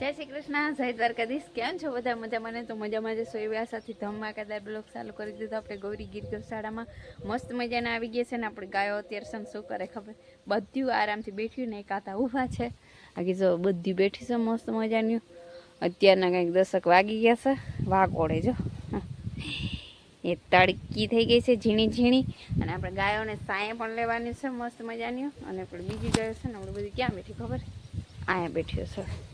જય શ્રી કૃષ્ણ, જય દ્વારકાધીશ. કેમ છો બધા? મજા મને તો મજામાં જશો એવી આશાથી ધમાકાદાર બ્લોગ ચાલુ કરી દીધો. આપણે ગૌરી ગીર ગૌશાળામાં મસ્ત મજાના આવી ગયા છે ને આપણે ગાયો અત્યારે ને શું કરે ખબર? બધું આરામથી બેઠ્યું ને કાતા ઊભા છે. આગે જો બધી બેઠી છે મસ્ત મજાની. અત્યારના કંઈક દશક વાગી ગયા છે. વાગોડે જો. એ તડકી થઈ ગઈ છે ઝીણી ઝીણી. અને આપણે ગાયોને સાંય પણ લેવાની છે મસ્ત મજાની. અને આપણે બીજી ગાયો છે ને આપણે બધી ક્યાં બેઠી ખબર? અહીંયા બેઠ્યો છે.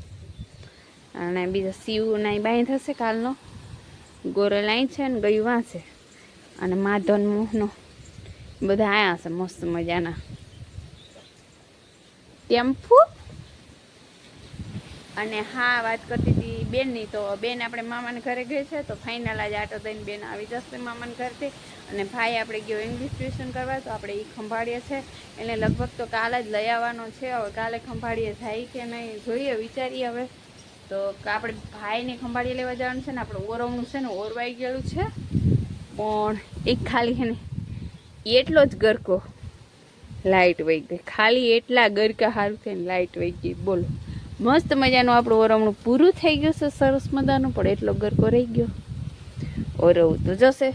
અને બીજા શિવ નાઈ બાઈ થશે કાલનો. ગોરે લાઈ છે ને ગયું વાંચે અને માધવન મોહનો. બધા આયા છે મસ્ત મજાના. ટેમ્પુ? અને હા, વાત કરતી હતી બેનની, તો બેન આપણે મામાને ઘરે ગઈ છે, તો ફાઇનલ આજે આટો દઈને બેન આવી જશે મામાને ઘરથી. અને ભાઈ આપણે ગયો ઇંગ્લિશ ટ્યુશન કરવા, તો આપણે એ ખંભાળીએ છે. એટલે લગભગ તો કાલે જ લઈ આવવાનો છે, હવે કાલે ખંભાળીએ જાય કે નહીં, જોઈએ, વિચારીએ હવે. તો આપણે ભાઈને ખંભાળી લેવા જવાનું છે ને, આપણે ઓરવણું છે ને, ઓરવાઈ ગયેલું છે. પણ એક ખાલી છે ને, એટલો જ ગરકો લાઇટ વહી ગઈ. ખાલી એટલા ગરકા સારું થઈને લાઇટ વહી ગઈ. બોલો. મસ્ત મજાનું આપણું ઓરવણું પૂરું થઈ ગયું છે, સરસ મજાનું, પણ એટલો ગરકો રહી ગયો. ઓરવું તો જશે.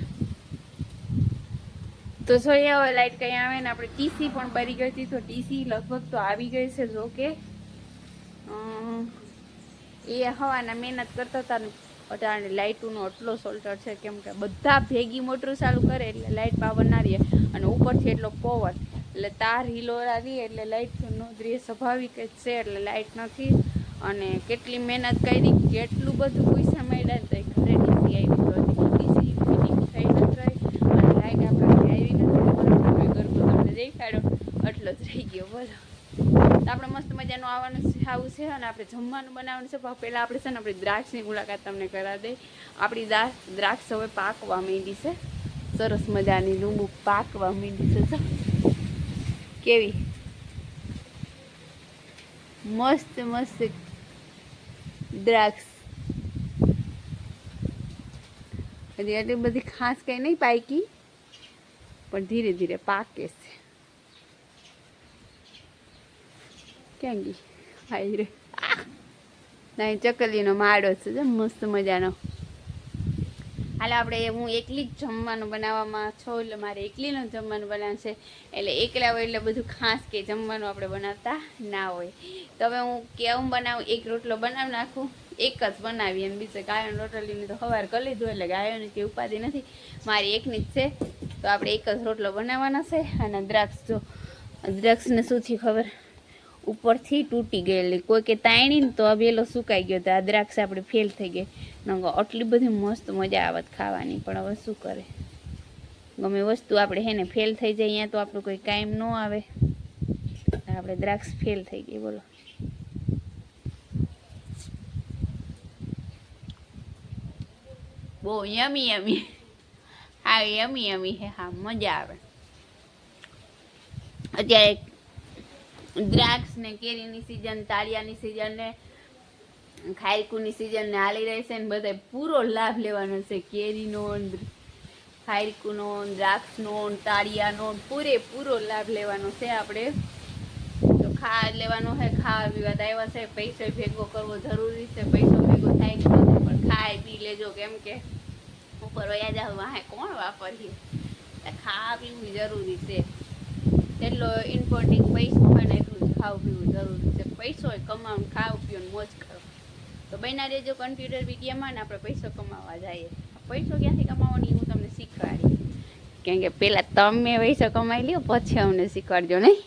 તો જોઈએ હવે લાઇટ કંઈ આવે ને, આપણે ટીસી પણ બરી ગઈ હતી, તો ટીસી લગભગ તો આવી ગઈ છે જો કે એ હવાના મહેનત કરતા હતા ને, અટાણે લાઇટોનો આટલો સોલ્ટર છે કેમ કે બધા ભેગી મોટરું ચાલુ કરે એટલે લાઇટ પાવર ના રહે અને ઉપરથી એટલો પવન એટલે તાર હિલોરા રહે એટલે લાઇટ દ્રિય સ્વાભાવિક જ છે એટલે લાઇટ નથી. અને કેટલી મહેનત કરી, કેટલું બધું પૈસા મળ્યા તો ઘરે ડીસી આવી તો થઈ નથી અને લાઇટ આપણે આવી નથી દેખાડ્યો એટલો જ રહી ગયો, બોલો. તો આપણે મસ્ત મજાનું આવવાનું ખાવું છે અને આપણે જમવાનું બનાવવાનું છે. પહેલાં આપણે છે ને આપણી દ્રાક્ષની મુલાકાત તમને કરાવી દઈ. આપણી દ્રાક્ષ હવે પાકવા માંડી છે. સરસ મજાની લીંબુ પાકવા માંડી છે કેવી? મસ્ત મસ્ત દ્રાક્ષ. હજી એટલી બધી ખાસ કંઈ નહીં પાકી, પણ ધીરે ધીરે પાકે છે. ક્યાં ગઈ હાઈ રે નહીં ચકલીનો માળો છે મસ્ત મજાનો. હાલ આપણે હું એકલી જ જમવાનું બનાવવામાં છું, એટલે મારે એકલીનું જમવાનું બનાવવાનું છે. એટલે એકલા હોય એટલે બધું ખાસ કે જમવાનું આપણે બનાવતા ના હોય. તો હવે હું કેવું બનાવું? એક રોટલો બનાવી નાખું, એક જ બનાવી અને બીજે ગાયન રોટલીની તો સવાર કરી લીધું, એટલે ગાયોની કે ઉપાધિ નથી. મારી એકની જ છે. તો આપણે એક જ રોટલો બનાવવાનો છે અને દ્રાક્ષ જો, દ્રાક્ષને શું થયું ખબર? ઉપરથી તૂટી ગયેલી. કોઈ કે તાણી ને તો વેલો સુકાઈ ગયો તો આ દ્રાક્ષ આપણે ફેલ થઈ ગઈ. નંગો આટલી બધી મસ્ત મજા આવત ખાવાની, પણ હવે શું કરે? ગમે વસ્તુ આપણે હે ને ફેલ થઈ જાય અહીંયા તો આપણું કોઈ કાયમ ન આવે. આપણે દ્રાક્ષ ફેલ થઈ ગઈ, બોલો. બહુ યમી યમી. હા, યમી યમી હે હા, મજા આવે. અત્યારે દ્રાક્ષ ને કેરીની સિઝન તાળિયાની સિઝન ને, ખાયકુની સિઝન ને હાલી રહી છે ને બધાય પૂરો લાભ લેવાનો છે. કેરીનો ખાયકુનો દ્રાક્ષનો તાળિયાનો પૂરેપૂરો લાભ લેવાનો છે આપણે. તો ખા, લેવાનો છે, ખાવા પીવા આવ્યા છે. પૈસો ભેગો કરવો જરૂરી છે. પૈસો ભેગો થાય પણ ખાઈ પી લેજો કેમ કે ઉપર વયા જાવ, વાહે કોણ વાપરીએ? ખાવા પીવું જરૂરી છે. એટલો ઇમ્પોર્ટિંગ પૈસો હોય ને એટલું જ ખાવું પીવું જરૂરી છે. પૈસો હોય કમાવાનું, ખાવું પીવું મોજ કરો. તો બન્યા રહેજો કમ્પ્યુટર વિડીયોમાં ને આપણે પૈસો કમાવા જઈએ. પૈસો ક્યાંથી કમાવાની હું તમને શીખવાડી. કેમ કે પહેલાં તમે પૈસો કમાઈ લ્યો, પછી અમને શીખવાડજો નહીં?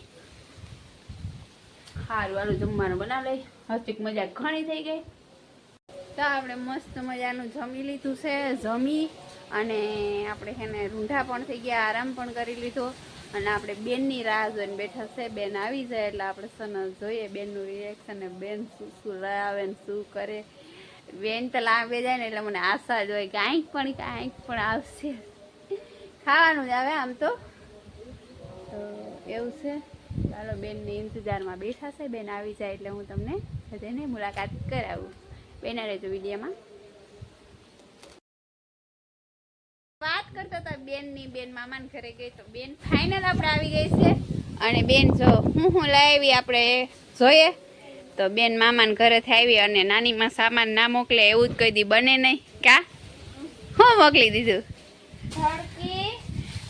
સારું હાલું જમવાનું બનાવી લઈ હસ્તિક મજા ઘણી થઈ ગઈ. તો આપણે મસ્ત મજાનું જમી લીધું છે, જમી અને આપણે એને રૂંઢા પણ થઈ ગયા, આરામ પણ કરી લીધો. અને આપણે બેનની રાહ જોઈને બેઠા છે. બેન આવી જાય એટલે આપણે સન જોઈએ. બેનનું રિએક્શન બેન શું શું લાવે ને શું કરે. બેન તો લાંબે જાય ને એટલે મને આશા જ હોય કાંઈક પણ કાંઈક પણ આવશે. ખાવાનું જ આવે આમ તો. તો એવું છે. ચાલો બેનની ઇંતજારમાં બેઠા છે. બેન આવી જાય એટલે હું તમને બધાને મુલાકાત કરાવું. બેના રહેજો વિડીયોમાં. વાત કરતા હતા બેનની બેન મામાને ઘરે ગઈ તો બેન ફાઇનલ આપણે આવી ગઈ છે. અને બેન જો હું હું લાવી આપણે જોઈએ. તો બેન મામાને ઘરેથી આવી અને નાનીમાં સામાન ના મોકલે એવું જ કહી દી બને નહીં. કા હું મોકલી દીધું?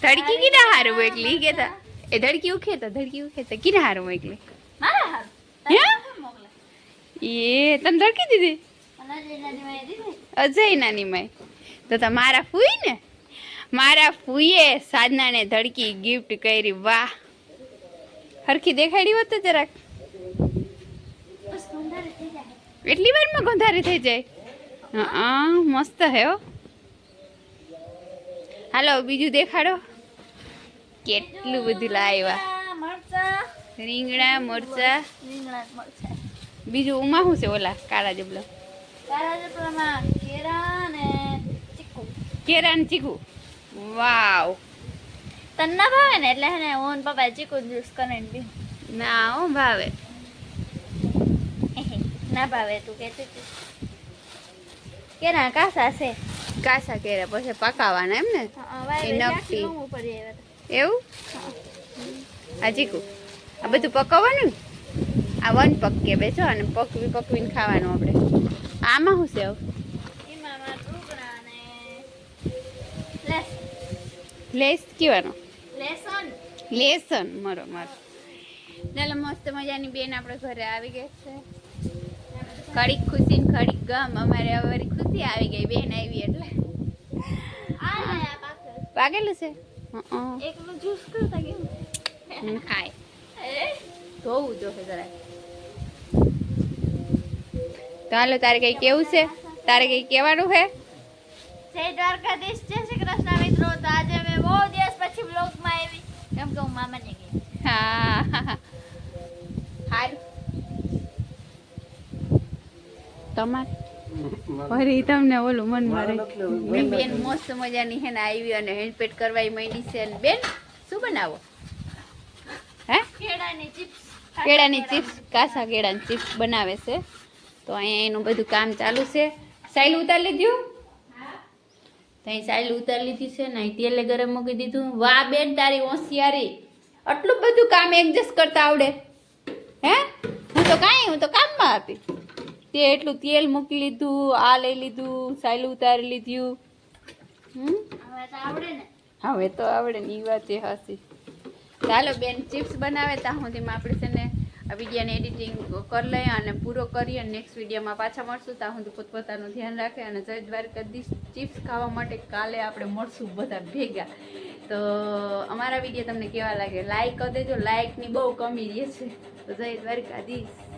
ધડકી. કીધા હારું મોકલી? કેતા એ ધડકી ઉખે તો ધડકી ઉખે તો કીધા હારું મોકલી? એ તને ધડકી દીધી? અજય નાની માય તો તમારા મારા ફૂઈ ને? મારા ફૂઈએ સાધનાને ધડકી ગિફ્ટ કરી. વાહ. હરખી દેખાડી હોત જરાક. એટલી વારમાં ગોંધારી થઈ જાય? હા મસ્ત હે હો. હાલો બીજું દેખાડો. કેટલું બધું લાવ્યા રીંગણા મરચા. બીજું ઉમા શું છે ઓલા? કાળા જબલો. કાળા જબલામાં કેરા ને ચીકુ. કેરા ને ચીકુ. વાવ તને ના ભાવે ને એટલે હે ને હું ને પપ્પા ચીકુ જ્યુસ કરીને પી ના હો ભાવે. ના ભાવે તું કહેતી હતી. કેના કાસા છે? કાસા કેરે પછી પકાવવાના એમ ને? હતા. એવું? આ ચીકુ. આ બધું પકાવવાનું? આ વન પકે બેસો અને પકવી પકવીને ખાવાનું આપણે. આમાં શું છે હવે? એમાં મારા ઢોકળા અને લેસ કહેવાનો? લેસન. લેસન મારો મરો. ચાલો મસ્ત મજાની બેન આપણે ઘરે આવી ગઈ છે. ખડીક ખુશી ને ખડીક ગમ. અમારે હવે ખુશી આવી ગઈ બેન આવી એટલે. પાકેલું છે? જ્યુસ કરતા કેમ ખાય. ધોવું જોશે જરા તો હાલો તારે કઈ કેવું છે? તારે કઈ કહેવાનું છે? જય દ્વારકાધીશ જય મિત્રો તો આજે મેં બહુ દિવસ પછી બ્લોગમાં આવી. કેમ કે હું મામાને ગઈ. હા હારું. તમારે? ફરી તમને ઓલું મન મારે. બેન મસ્ત મજાની હે ને આવી અને હેન્ડપેટ કરવાય માંડી છે અને બેન શું બનાવો? હે? કેળાની ચિપ્સ કેળાની ચિપ્સ કાસા કેળાની ચિપ્સ બનાવે છે. તો અહીંયા એનું બધું કામ ચાલુ છે. સાઈલ ઉતારી લીધું? ત્યાં સાયલ ઉતારી લીધી છે ને તેલે ગરમ મૂકી દીધું. વાહ બેન તારી હોશિયારી. આટલું બધું કામ એડજસ્ટ કરતા આવડે. હે? હું તો કાંઈ હું તો કામમાં હતી. તે એટલું તેલ મૂકી લીધું આ લઈ લીધું સાયલ ઉતારી લીધું. હમ? હવે તો આવડે ને. હવે તો આવડે ને એ વાત એ હસી ચાલો બેન ચિપ્સ બનાવે ત્યાં સુધીમાં આપણે છે ને આ વિડીયાને એડિટિંગ કરી લઈએ અને પૂરો કરીએ અને નેક્સ્ટ વિડીયોમાં પાછા મળશું. ત્યાં સુધી પોતપોતાનું ધ્યાન રાખે અને જય દ્વારકાધીશ. ચિપ્સ ખાવા માટે કાલે આપણે મળશું બધા ભેગા. તો અમારા વીડિયો તમને કેવા લાગે? લાઈક કરી દેજો. લાઈકની બહુ કમી રહે છે. તો જય દ્વારકાધીશ.